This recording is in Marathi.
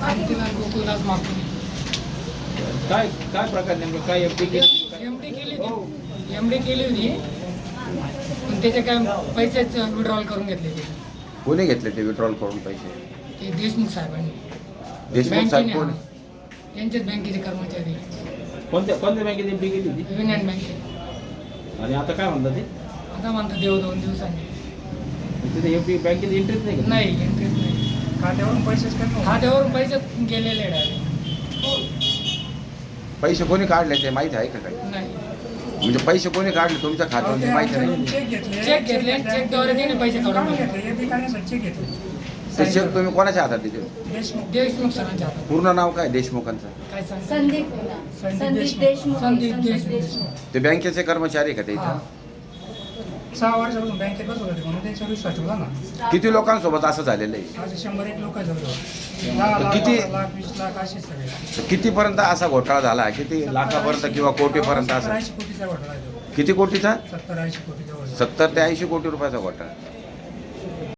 कांतीलाल गोकुलदास मागून काय काय प्रकार नेमकं? काय एफ डी केली? एम डी केली होती. एम डी केली होती. पण त्याचे काय पैसेच विड्रॉल करून घेतले ते. कोणी घेतले ते विड्रॉल करून पैसे? ते देशमुख साहेबांनी. देशमुख साहेब कोण? हा. त्यांचेच बँकेचे कर्मचारी. कोणत्या कोणत्या बँकेत एफ डी केली होती? युनियन बँकेत आणि आता काय म्हणतात ते? आता म्हणतो देव दोन दिवसांनी. तिथे एफ डी बँकेत इंटरेस्ट नाही का? नाही खात्यावरून पैसेच कमी खात्यावरून पैसेच गेलेले पैसे कोणी काढले ते माहिती आहे का काही? नाही. म्हणजे पैसे कोणी काढले तुमच्या खात्यावर ते माहिती नाही चेक घेतले चेक घेतले, चेकद्वारे पैसे काढून काढून घेतले. घेतले एबी काढण्यासाठी चेक घेतले. ते चेक तुम्ही कोणाच्या हातात दिले देशमुख. देशमुख सरांच्या हातात. पूर्ण नाव काय? देशमुखांचं. काय सांग संदीप. संदीप देशमुख. संदीप ते बँकेचे कर्मचारी आहे का ते. इथं? सहा वर्षापासून बँकेत बसत होते म्हणून त्यांच्यावर विश्वास ठेवला ना. किती लोकांसोबत असं झालेलं आहे? आज शंभर एक लोक जवळ दहा लाख किती- बारा लाख वीस लाख असे सगळे. तर कितीपर्यंत असा घोटाळा झाला? किती लाखापर्यंत किंवा कोटीपर्यंत सत्तर असा? ऐंशी कोटीचा. किती कोटीचा? सत्तर ऐंशी कोटीचा घोटाळा. सत्तर ते ऐंशी कोटी रुपयाचा घोटाळा.